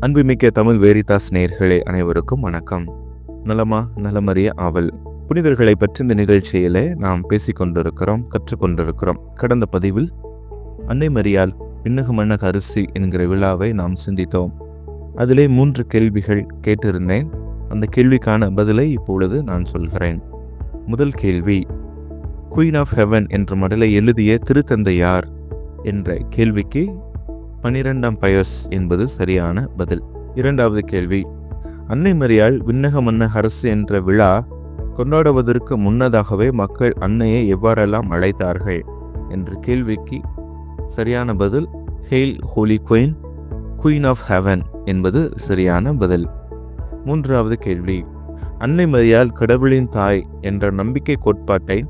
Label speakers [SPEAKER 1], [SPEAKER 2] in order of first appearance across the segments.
[SPEAKER 1] அன்புமிக்க தமிழ் வேரிதாஸ் நேயர்களே அனைவருக்கும் வணக்கம். நலமா நலமறிய ஆவல். புனிதர்களை பற்றி இந்த நிகழ்ச்சியிலே நாம் பேசிக்கொண்டிருக்கிறோம் கற்றுக்கொண்டிருக்கிறோம். கடந்த பதிவில் அன்னை மரியால் பின்னகு மன்னக அரிசி என்கிற விழாவை நாம் சிந்தித்தோம். அதிலே மூன்று கேள்விகள் கேட்டிருந்தேன். அந்த கேள்விக்கான பதிலை இப்பொழுது நான் சொல்கிறேன். முதல் கேள்வி குயின் ஆஃப் ஹெவன் என்ற மடலை எழுதிய திருத்தந்தை யார்? என்ற கேள்விக்கு பனிரெண்டாம் பயஸ் என்பது சரியான பதில். இரண்டாவது கேள்வி. அன்னை மரியாள் விண்ணக மன்ன அரசு என்ற விழா கொண்டாடுவதற்கு முன்னதாகவே மக்கள் அன்னையை எவ்வாறெல்லாம் அழைத்தார்கள் என்ற கேள்விக்கு சரியான பதில் hail holy queen queen of heaven என்பது சரியான பதில். மூன்றாவது கேள்வி. அன்னை மரியால் கடவுளின் தாய் என்ற நம்பிக்கை கோட்பாட்டை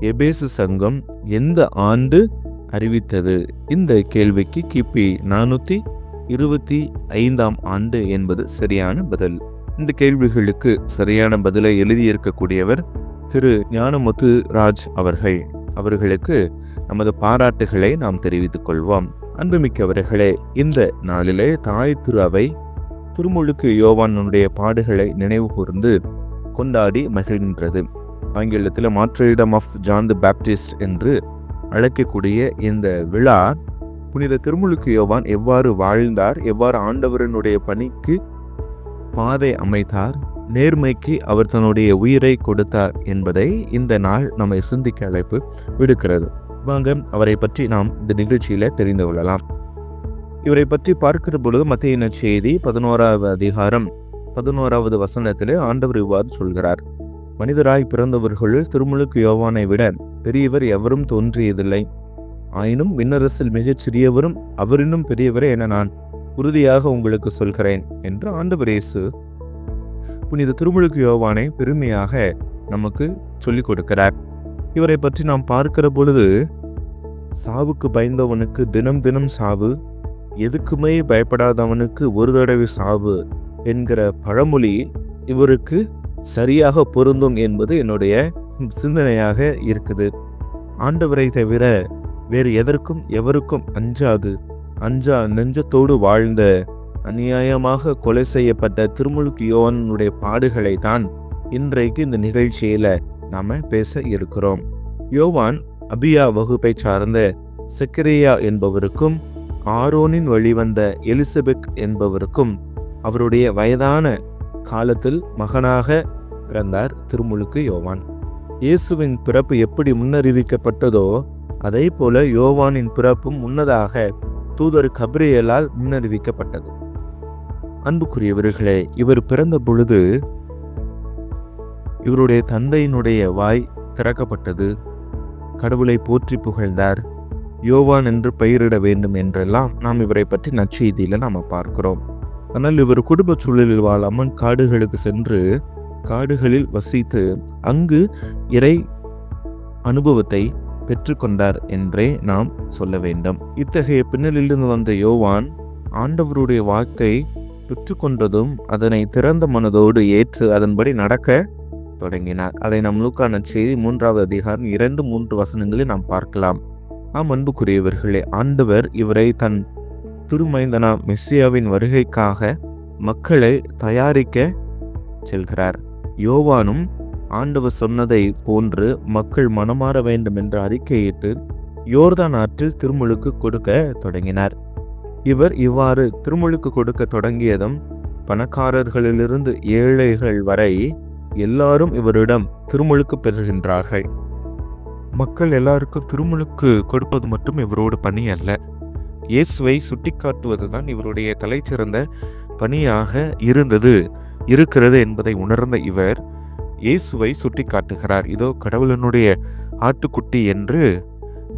[SPEAKER 1] எபேசு சங்கம் எந்த ஆண்டு அறிவித்தது. இந்த கேள்விக்கு கிபி நானூற்றி இருபத்தி ஐந்தாம் ஆண்டு என்பது சரியான பதில். இந்த கேள்விகளுக்கு சரியான பதிலை எழுதியிருக்கக்கூடியவர் திரு. ஞானமுத்து ராஜ் அவர்கள். அவர்களுக்கு நமது பாராட்டுகளை நாம் தெரிவித்துக் கொள்வோம். அன்புமிக்கவர்களே இந்த நாளிலே தாய் திரு அவை திருமுழுக்கு யோவானுடைய பாடுகளை நினைவு கூர்ந்து கொண்டாடி மகிழ்கின்றது. ஆங்கிலத்தில் martyrdom of John the Baptist என்று அழைக்கக்கூடிய இந்த விழா புனித திருமுழுக்கு யோவான் எவ்வாறு வாழ்ந்தார் எவ்வாறு ஆண்டவரனுடைய பணிக்கு பாதை அமைத்தார் நேர்மைக்கு அவர் தன்னுடைய உயிரை கொடுத்தார் என்பதை இந்த நாள் நம்மை சிந்திக்க அழைப்பு விடுக்கிறது. வாங்க அவரை பற்றி நாம் இந்த நிகழ்ச்சியில் தெரிந்து கொள்ளலாம். இவரை பற்றி பார்க்கிற பொழுது மத்திய செய்தி பதினோராவது அதிகாரம் பதினோராவது வசனத்திலே ஆண்டவர் இவ்வாறு சொல்கிறார். மனிதராய் பிறந்தவர்களுள் திருமுழுக்கு யோவானை விட பெரியவர் எவரும் தோன்றியதில்லை. ஆயினும் விண்ணரசில் மிகச் சிறியவரும் அவரினும் பெரியவரே என நான் உறுதியாக உங்களுக்கு சொல்கிறேன் என்று ஆண்டவர் இயேசு புனித திருமுழுக்கு யோவானை பெருமையாக நமக்கு சொல்லிக் கொடுக்கிறார். இவரை பற்றி நாம் பார்க்கிற பொழுது சாவுக்கு பயந்தவனுக்கு தினம் தினம் சாவு எதுக்குமே பயப்படாதவனுக்கு ஒரு தடவை சாவு என்கிற பழமொழி இவருக்கு சரியாக பொருந்தும் என்பது என்னுடைய சிந்தனையாக இருக்குது. ஆண்டவரை தவிர வேறு எதற்கும் எவருக்கும் அஞ்சாது. அஞ்சா நெஞ்சத்தோடு வாழ்ந்த அநியாயமாக கொலை செய்யப்பட்ட திருமுழுக்கு யோவனுடைய பாடுகளை தான் இன்றைக்கு இந்த நிகழ்ச்சியில நாம பேச இருக்கிறோம். யோவான் அபியா வகுப்பை சார்ந்த செக்கரியா என்பவருக்கும் ஆரோனின் வழிவந்த எலிசபெத் என்பவருக்கும் அவருடைய வயதான காலத்தில் மகனாக பிறந்தார் திருமுழுக்கு யோவான். இயேசுவின் பிறப்பு எப்படி முன்னறிவிக்கப்பட்டதோ அதே போல யோவானின் பிறப்பும் முன்னதாக தூதர் கப்ரியலால் முன்னறிவிக்கப்பட்டது. அன்புக்குரியவர்களே இவர் பிறந்த பொழுது இவருடைய தந்தையினுடைய வாய் திறக்கப்பட்டது. கடவுளை போற்றி புகழ்ந்தார். யோவான் என்று பெயரிட வேண்டும் என்றெல்லாம் நாம் இவரை பற்றி நற்செய்தியில் நாம் பார்க்கிறோம். ஆனால் இவர் குடும்ப சூழலில் வாழாமல் காடுகளுக்கு சென்று காடுகளில் வசித்து அங்கு இறை அனுபவத்தை பெற்றுக்கொண்டார் என்றே நாம் சொல்ல வேண்டும். இத்தகைய பின்னலிலிருந்து வந்த யோவான் ஆண்டவருடைய வாக்கை பெற்றுக்கொண்டதும் அதனை திறந்த மனதோடு ஏற்று அதன்படி நடக்க தொடங்கினார். அதை நம் லூக்கான செய்தி மூன்றாவது அதிகாரம் இரண்டு மூன்று வசனங்களில் நாம் பார்க்கலாம். ஆம் அன்புக்குரியவர்களே ஆண்டவர் இவரை தன் திருமைந்தனா மெஸ்ஸியாவின் வருகைக்காக மக்களை தயாரிக்க செல்கிறார். யோவானும் ஆண்டவர் சொன்னதை போன்று மக்கள் மனமாற வேண்டும் என்று அறிக்கையிட்டு யோர்தான் ஆற்றில் திருமுழுக்கு கொடுக்க தொடங்கினார். இவர் இவ்வாறு திருமுழுக்கு கொடுக்க தொடங்கியதும் பணக்காரர்களிலிருந்து ஏழைகள் வரை எல்லாரும் இவரிடம் திருமுழுக்கு பெறுகின்றார்கள். மக்கள் எல்லாருக்கும் திருமுழுக்கு கொடுப்பது மட்டும் இவரோட பணி அல்ல. இயேசுவை சுட்டிக்காட்டுவதுதான் இவருடைய தலைச்சிறந்த பணியாக இருந்தது. இருக்கிறது என்பதை உணர்ந்த இவர் இயேசுவை சுட்டி காட்டுகிறார் இதோ கடவுளனுடைய ஆட்டுக்குட்டி என்று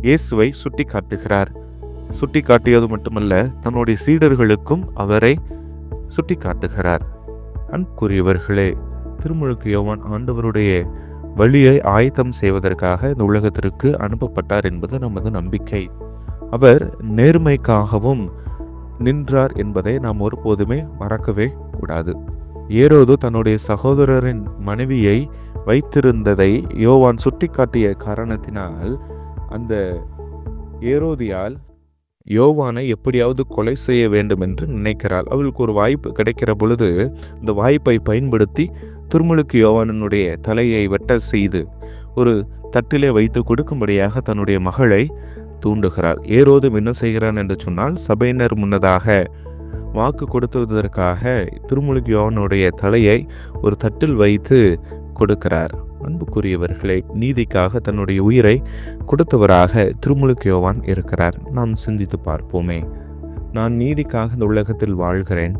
[SPEAKER 1] இயேசுவை சுட்டி காட்டுகிறார் சுட்டி காட்டியது மட்டுமல்ல தன்னுடைய சீடர்களுக்கும் அவரை சுட்டி காட்டுகிறார் அன்புக்குரியவர்களே திருமுழுக்கு யோவான் ஆண்டவருடைய வழியை ஆயத்தம் செய்வதற்காக இந்த உலகத்திற்கு அனுப்பப்பட்டார் என்பது நமது நம்பிக்கை. அவர் நேர்மைக்காகவும் நின்றார் என்பதை நாம் ஒருபோதுமே மறக்கவே கூடாது. ஏரோது தன்னுடைய சகோதரரின் மனைவியை வைத்திருந்ததை யோவான் சுட்டிக்காட்டிய காரணத்தினால் அந்த ஏரோதியால் யோவானை எப்படியாவது கொலை செய்ய வேண்டும் என்று நினைக்கிறாள். அவளுக்கு ஒரு வாய்ப்பு கிடைக்கிற பொழுது இந்த வாய்ப்பை பயன்படுத்தி திருமுழுக்கு யோவானனுடைய தலையை வெட்ட செய்து ஒரு தட்டிலே வைத்து கொடுக்கும்படியாக தன்னுடைய மகளை தூண்டுகிறாள். ஏரோதும் என்ன செய்கிறான் என்று சொன்னால் சபையினர் முன்னதாக வாக்கு கொடுத்ததற்காக திருமுலுக்கியோவானுடைய தலையை ஒரு தட்டில் வைத்து கொடுக்கிறார். அன்புக்குரியவர்களே நீதிக்காக தன்னுடைய உயிரை கொடுத்தவராக திருமுழுக்கு யோவான் இருக்கிறார். நாம் சிந்தித்து பார்ப்போமே. நான் நீதிக்காக இந்த உலகத்தில் வாழ்கிறேன்.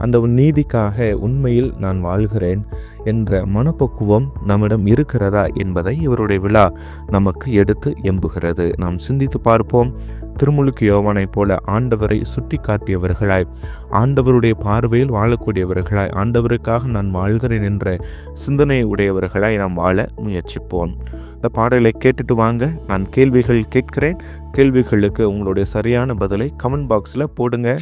[SPEAKER 1] அந்த நீதிக்காக உண்மையில் நான் வாழ்கிறேன் என்ற மனப்பக்குவம் நம்மிடம் இருக்கிறதா என்பதை இவருடைய விழா நமக்கு எடுத்து எம்புகிறது. நாம் சிந்தித்து பார்ப்போம். திருமுழுக்கு யோவானைப் போல ஆண்டவரை சுட்டி காட்டியவர்களாய் ஆண்டவருடைய பார்வையில் வாழக்கூடியவர்களாய் ஆண்டவருக்காக நான் வாழ்கிறேன் என்ற சிந்தனை உடையவர்களாய் நாம் வாழ முயற்சிப்போம். இந்த பாடலை கேட்டுட்டு வாங்க. நான் கேள்விகள் கேட்கிறேன். கேள்விகளுக்கு உங்களுடைய சரியான பதிலை கமெண்ட் பாக்ஸில் போடுங்க.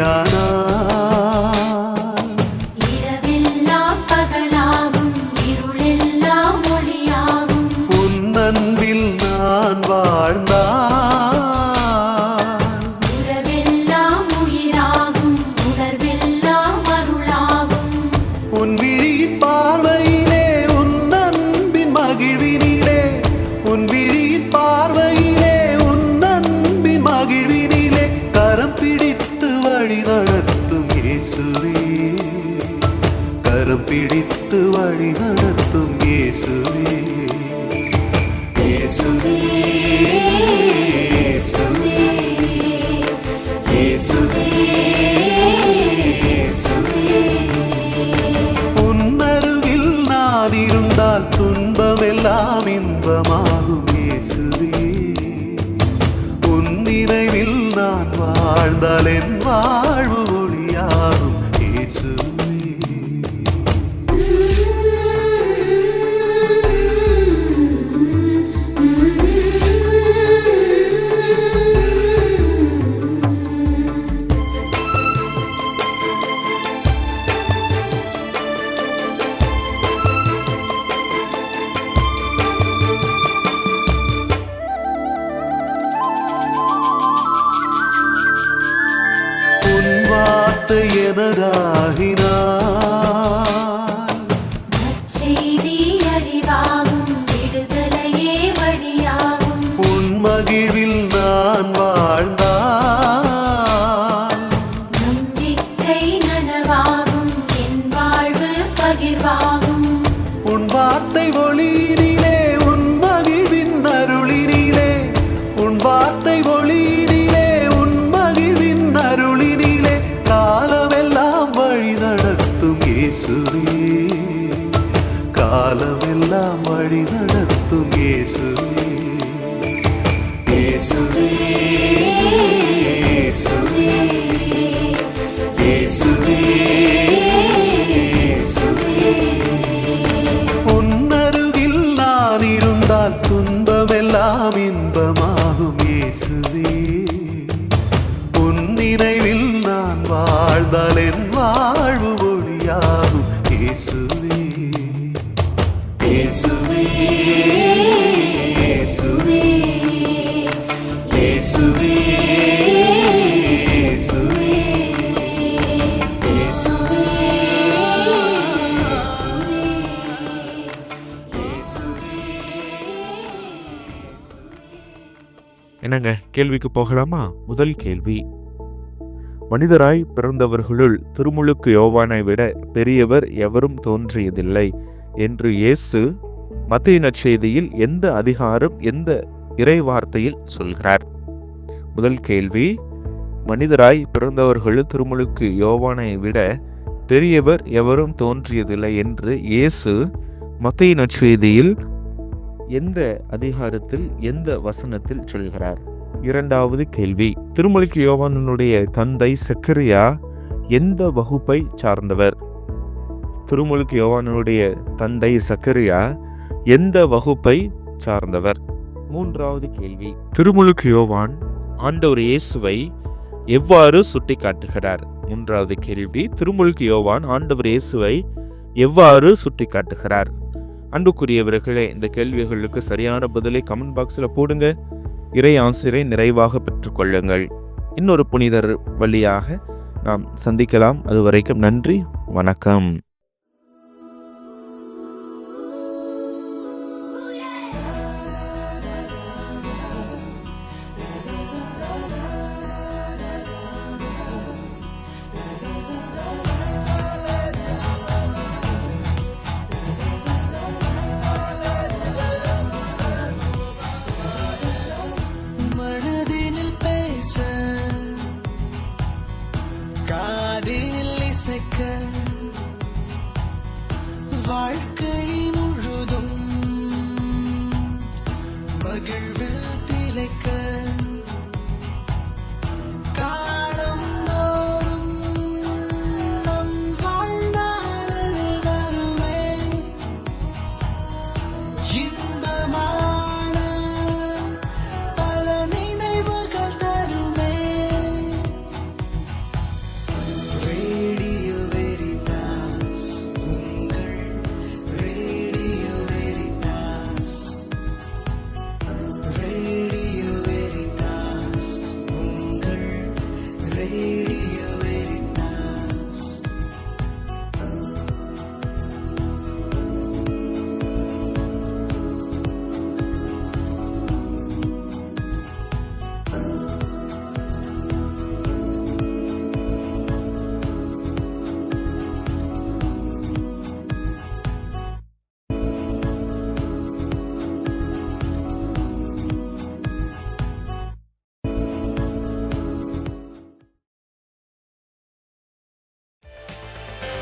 [SPEAKER 2] 야. நான் இருந்தால் துன்பமெல்லாம் இன்பமாகும் இயேசுவே. உன் நினைவில் நான் வாழ்ந்தால் என் வாழ்வு never
[SPEAKER 1] என்னங்க கேள்விக்கு போகலாமா? முதல் கேள்வி. மனிதராய் பிறந்தவர்களுள் திருமுழுக்கு யோவானை விட பெரியவர் எவரும் தோன்றியதில்லை என்று இயேசு மத்திய நற்செய்தியில் எந்த அதிகாரம் எந்த இறைவார்த்தையில் சொல்கிறார்? முதல் கேள்வி மனிதராய் பிறந்தவர்கள் திருமுழுக்கு யோவானை விட பெரியவர் எவரும் தோன்றியதில்லை என்று இயேசு மத்திய நற்செய்தியில் எந்த அதிகாரத்தில் எந்த வசனத்தில் சொல்கிறார்? இரண்டாவது கேள்வி. திருமலைக்கு யோவானனுடைய தந்தை சக்கரியா எந்த வகுப்பை சார்ந்தவர்? திருமுழுக்கு யோவானனுடைய தந்தை சக்கரியா எந்த வகுப்பை சார்ந்தவர்? மூன்றாவது கேள்வி. திருமுழுக்கு யோவான் ஆண்டவர் இயேசுவை எவ்வாறு சுட்டி காட்டுகிறார் மூன்றாவது கேள்வி. திருமுழுக்கு யோவான் ஆண்டவர் இயேசுவை எவ்வாறு சுட்டி காட்டுகிறார் அன்புக்குரியவர்களே இந்த கேள்விகளுக்கு சரியான பதிலை கமெண்ட் பாக்ஸில் போடுங்க. இறை ஆசிரை நிறைவாக பெற்றுக்கொள்ளுங்கள். இன்னொரு புனிதர் வழியாக நாம் சந்திக்கலாம். அது வரைக்கும் நன்றி வணக்கம்.
[SPEAKER 3] வாழ்க்கை